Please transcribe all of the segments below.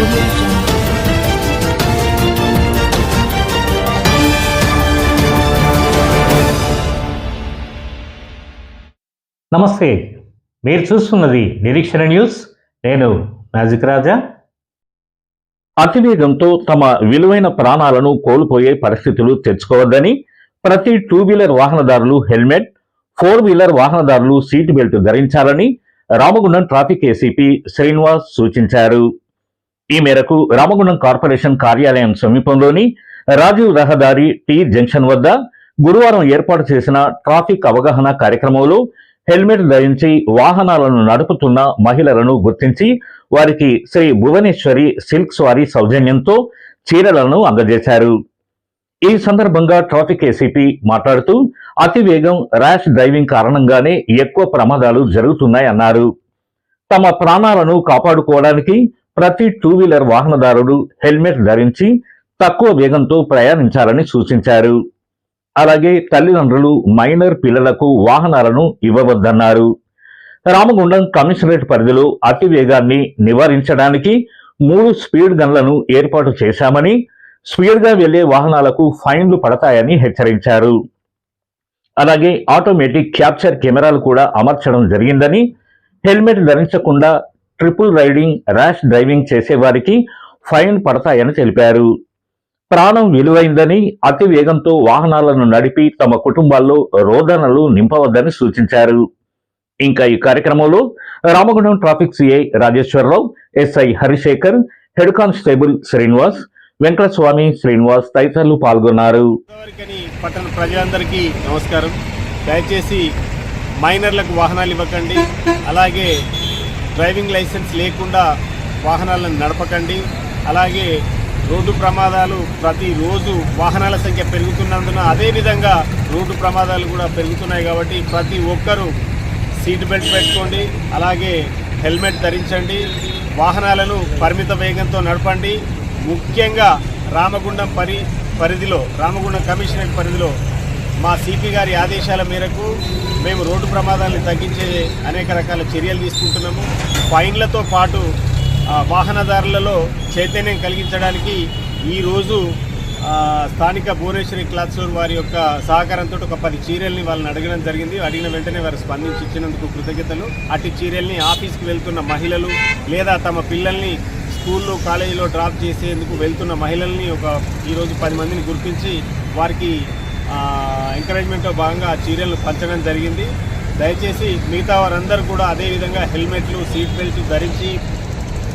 నమస్తే మీరు చూస్తున్నది నిరీక్షణ న్యూస్. నేను మ్యాజిక్ రాజా. అతివేగంతో తమ విలువైన ప్రాణాలను కోల్పోయే పరిస్థితులు తెచ్చుకోవద్దని ప్రతి టూ వీలర్ వాహనదారులు హెల్మెట్ ఫోర్ వీలర్ వాహనదారులు సీట్ బెల్ట్ ధరించాలని రామగుండం ట్రాఫిక్ ఏసీపీ శ్రీనివాస్ సూచించారు. ఈ మేరకు రామగుండం కార్పొరేషన్ కార్యాలయం సమీపంలోని రాజీవ్ రహదారి టీ జంక్షన్ వద్ద గురువారం ఏర్పాటు చేసిన ట్రాఫిక్ అవగాహన కార్యక్రమంలో హెల్మెట్ ధరించి వాహనాలను నడుపుతున్న మహిళలను గుర్తించి వారికి శ్రీ భువనేశ్వరి సిల్క్స్ వారి సౌజన్యంతో చీరలను అందజేశారు. ఈ సందర్భంగా ట్రాఫిక్ ఏసీపీ మాట్లాడుతూ అతి వేగం ర్యాష్ డ్రైవింగ్ కారణంగానే ఎక్కువ ప్రమాదాలు జరుగుతున్నాయన్నారు. తమ ప్రాణాలను కాపాడుకోవడానికి ప్రతి టూ వీలర్ వాహనదారుడు హెల్మెట్ ధరించి తక్కువ వేగంతో ప్రయాణించాలని సూచించారు. అలాగే తల్లిదండ్రులు మైనర్ పిల్లలకు వాహనాలను ఇవ్వవద్దన్నారు. రామగుండం కమిషనరేట్ పరిధిలో అతి వేగాన్ని నివారించడానికి మూడు స్పీడ్ గన్లను ఏర్పాటు చేశామని స్పీడ్గా వెళ్ళే వాహనాలకు ఫైన్లు పడతాయని హెచ్చరించారు. అలాగే ఆటోమేటిక్ క్యాప్చర్ కెమెరాలు కూడా అమర్చడం జరిగిందని హెల్మెట్ ధరించకుండా ట్రిపుల్ రైడింగ్ ర్యాష్ డ్రైవింగ్ చేసేవారికి ఫైన్ పడతాయని తెలిపారు. ప్రాణం విలువైందని అతి వేగంతో వాహనాలను నడిపి తమ కుటుంబాల్లో రోదనలు నింపవద్దని సూచించారు. ఇంకా ఈ కార్యక్రమంలో Ramagundam traffic CI Rajeshwara Rao SI Harishekar head constable Srinivas Venkataswamy Srinivas తదితరులు పాల్గొన్నారు. పట్టణ ప్రజలందరికీ నమస్కారం. దయచేసి మైనర్లకు వాహనాలు ఇవ్వకండి. అలాగే డ్రైవింగ్ లైసెన్స్ లేకుండా వాహనాలను నడపకండి. అలాగే రోడ్డు ప్రమాదాలు ప్రతిరోజు వాహనాల సంఖ్య పెరుగుతున్నందున అదేవిధంగా రోడ్డు ప్రమాదాలు కూడా పెరుగుతున్నాయి కాబట్టి ప్రతి ఒక్కరూ సీట్ బెల్ట్ పెట్టుకోండి అలాగే హెల్మెట్ ధరించండి వాహనాలను పరిమిత వేగంతో నడపండి. ముఖ్యంగా రామగుండం పరి పరిధిలో రామగుండం కమిషనరేట్ పరిధిలో మా సిపి గారి ఆదేశాల మేరకు మేము రోడ్డు ప్రమాదాలను తగ్గించే అనేక రకాల చర్యలు తీసుకుంటున్నాము. ఫైన్లతో పాటు వాహనదారులలో చైతన్యం కలిగించడానికి ఈరోజు స్థానిక భువనేశ్వరి క్లాత్ స్టోర్ వారి యొక్క సహకారంతో ఒక పది చీరల్ని వాళ్ళని అడగడం జరిగింది. అడిగిన వెంటనే వారు స్పందించి ఇచ్చినందుకు కృతజ్ఞతలు. అట్టి చీరల్ని ఆఫీస్కి వెళ్తున్న మహిళలు లేదా తమ పిల్లల్ని స్కూల్లో కాలేజీలో డ్రాప్ చేసేందుకు వెళ్తున్న మహిళల్ని ఒక ఈరోజు పది మందిని గుర్తించి వారికి ఎంకరేజ్మెంట్లో భాగంగా ఆ చీరలను పంచడం జరిగింది. దయచేసి మిగతా వారందరూ కూడా అదేవిధంగా హెల్మెట్లు సీట్ బెల్ట్ ధరించి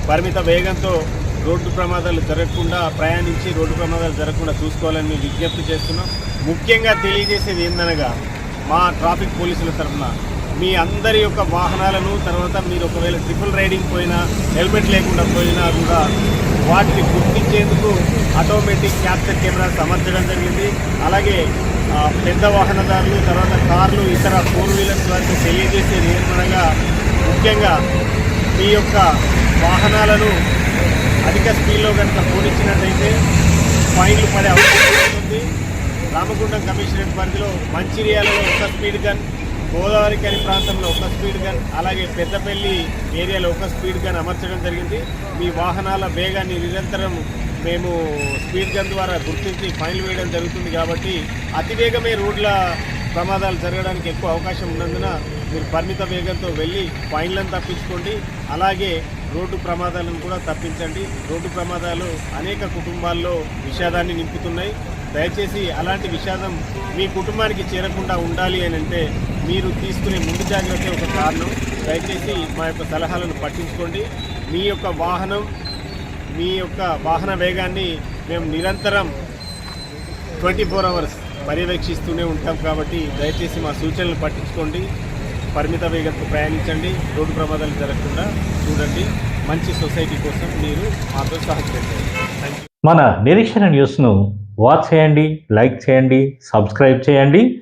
పరిమిత వేగంతో రోడ్డు ప్రమాదాలు జరగకుండా ప్రయాణించి రోడ్డు ప్రమాదాలు జరగకుండా చూసుకోవాలని మేము విజ్ఞప్తి చేస్తున్నాం. ముఖ్యంగా తెలియజేసేది ఏందనగా మా ట్రాఫిక్ పోలీసుల తరఫున మీ అందరి యొక్క వాహనాలను తర్వాత మీరు ఒకవేళ ట్రిపుల్ రైడింగ్ పోయినా హెల్మెట్ లేకుండా పోయినా కూడా వాటిని గుర్తించేందుకు ఆటోమేటిక్ క్యాప్చర్ కెమెరా అమర్చడం జరిగింది. అలాగే పెద్ద వాహనదారులు తర్వాత కార్లు ఇతర ఫోర్ వీలర్స్ వారికి తెలియజేసే నియంత్రణగా ముఖ్యంగా మీ యొక్క వాహనాలను అధిక స్పీడ్లో కనుక పోనిచ్చినట్లయితే ఫైన్లు పడే అవకాశం ఉంటుంది. రామగుండం కమిషనరేట్ పరిధిలో మంచిర్యాలలో ఒక స్పీడ్ గన్ గోదావరి కని ప్రాంతంలో ఒక స్పీడ్ గన్ అలాగే పెద్దపల్లి ఏరియాలో ఒక స్పీడ్ గన్ అమర్చడం జరిగింది. మీ వాహనాల వేగాన్ని నిరంతరం మేము స్పీడ్ గన్ ద్వారా గుర్తించి ఫైన్లు వేయడం జరుగుతుంది కాబట్టి అతివేగమే రోడ్ల ప్రమాదాలు జరగడానికి ఎక్కువ అవకాశం ఉన్నందున మీరు పరిమిత వేగంతో వెళ్ళి ఫైన్లను తప్పించుకోండి. అలాగే రోడ్డు ప్రమాదాలను కూడా తప్పించండి. రోడ్డు ప్రమాదాలు అనేక కుటుంబాల్లో విషాదాన్ని నింపుతున్నాయి. దయచేసి అలాంటి విషాదం మీ కుటుంబానికి చేరకుండా ఉండాలి అని అంటే మీరు తీసుకునే ముందు జాగ్రత్త ఒక కారణం. దయచేసి మా యొక్క సలహాలను పట్టించుకోండి. మీ యొక్క వాహనం మీ యొక్క వాహన వేగాన్ని మేము నిరంతరం ట్వంటీ ఫోర్ అవర్స్ పర్యవేక్షిస్తూనే ఉంటాం కాబట్టి దయచేసి మా సూచనలు పట్టించుకోండి. పరిమిత వేగంతో ప్రయాణించండి. రోడ్డు ప్రమాదాలు జరగకుండా చూడండి. మంచి సొసైటీ కోసం మీరు మాతో సహకరించండి. మన నిరీక్షణ న్యూస్ను వాచ్ చేయండి లైక్ చేయండి సబ్స్క్రైబ్ చేయండి.